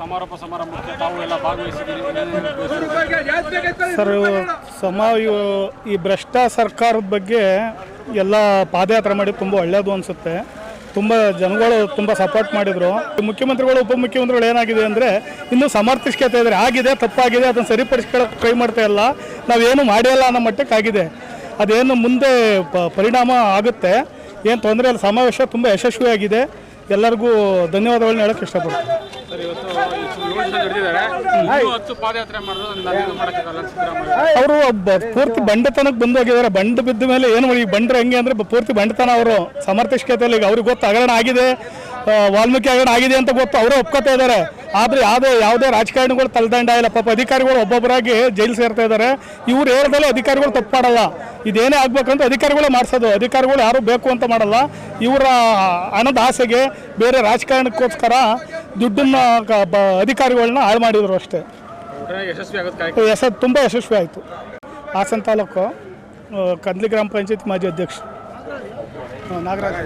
ಸಮಾರೋಪ ಸಮಾರಂಭಕ್ಕೆ ತಾವು ಸರ್ ಸಮ ಈ ಭ್ರಷ್ಟ ಸರ್ಕಾರದ ಬಗ್ಗೆ ಎಲ್ಲ ಪಾದಯಾತ್ರೆ ಮಾಡಿ ತುಂಬ ಒಳ್ಳೆಯದು ಅನಿಸುತ್ತೆ. ತುಂಬ ಜನಗಳು ತುಂಬ ಸಪೋರ್ಟ್ ಮಾಡಿದರು. ಮುಖ್ಯಮಂತ್ರಿಗಳು, ಉಪಮುಖ್ಯಮಂತ್ರಿಗಳು ಏನಾಗಿದೆ ಅಂದರೆ ಇನ್ನೂ ಸಮರ್ಥಿಸ್ಕೊತಾ ಇದ್ದಾರೆ ಆಗಿದೆ, ತಪ್ಪಾಗಿದೆ, ಅದನ್ನು ಸರಿಪಡಿಸ್ಕೊಳ್ಳೋಕೆ ಟ್ರೈ ಮಾಡ್ತಾ ಇಲ್ಲ. ನಾವೇನು ಮಾಡಿಲ್ಲ ಅನ್ನೋ ಮಟ್ಟಕ್ಕೆ ಆಗಿದೆ. ಅದೇನು ಮುಂದೆ ಪರಿಣಾಮ ಆಗುತ್ತೆ. ಏನು ತೊಂದರೆ ಇಲ್ಲ. ಸಮಾವೇಶ ತುಂಬ ಯಶಸ್ವಿಯಾಗಿದೆ. ಎಲ್ಲರಿಗೂ ಧನ್ಯವಾದಗಳನ್ನ ಹೇಳೋಕ್ಕೆ ಇಷ್ಟಪಡ್ತೀನಿ. ಅವರು. ಪೂರ್ತಿ ಬಂಡತನಕ್ಕೆ ಬಂದು ಹೋಗಿದ್ದಾರೆ. ಬಂಡ ಬಿದ್ದ ಮೇಲೆ ಏನು ಈ ಬಂಡ್ರು ಹೆಂಗೆ ಅಂದ್ರೆ ಪೂರ್ತಿ ಬಂಡತನ ಅವರು ಸಮರ್ಥ ಈಗ ಅವ್ರಿಗೆ ಗೊತ್ತು ಹಗರಣ ಆಗಿದೆ ವಾಲ್ಮೀಕಿ ಹಗರಣ ಆಗಿದೆ ಅಂತ ಗೊತ್ತು ಅವರು ಒಪ್ಕೋತಾ ಇದ್ದಾರೆ. ಆದ್ರೆ ಯಾವುದೇ ಯಾವುದೇ ರಾಜಕಾರಣಿಗಳು ತಲೆದಂಡ ಇಲ್ಲ. ಪಾಪ ಅಧಿಕಾರಿಗಳು ಒಬ್ಬೊಬ್ಬರಾಗಿ ಜೈಲು ಸೇರ್ತಾ ಇದ್ದಾರೆ. ಇವ್ರು ಹೇಳ್ದಲ್ಲೇ ಅಧಿಕಾರಿಗಳು ತಪ್ಪು ಮಾಡಲ್ಲ ಇದೇನೇ ಆಗ್ಬೇಕಂತ ಅಧಿಕಾರಿಗಳೇ ಮಾಡಿಸೋದು. ಅಧಿಕಾರಿಗಳು ಯಾರು ಬೇಕು ಅಂತ ಮಾಡಲ್ಲ. ಇವರ ಹಣದ ಆಸೆಗೆ ಬೇರೆ ರಾಜಕಾರಣಕ್ಕೋಸ್ಕರ ದುಡ್ಡನ್ನ ಅಧಿಕಾರಿಗಳನ್ನ ಹಾಳು ಮಾಡಿದರು ಅಷ್ಟೇ. ಯಶ ತುಂಬ ಯಶಸ್ವಿ ಆಯಿತು. ಹಾಸನ ತಾಲೂಕು ಕಂದ್ಲಿ ಗ್ರಾಮ ಪಂಚಾಯತ್ ಮಾಜಿ ಅಧ್ಯಕ್ಷ. ನಾಗರಾಜ್.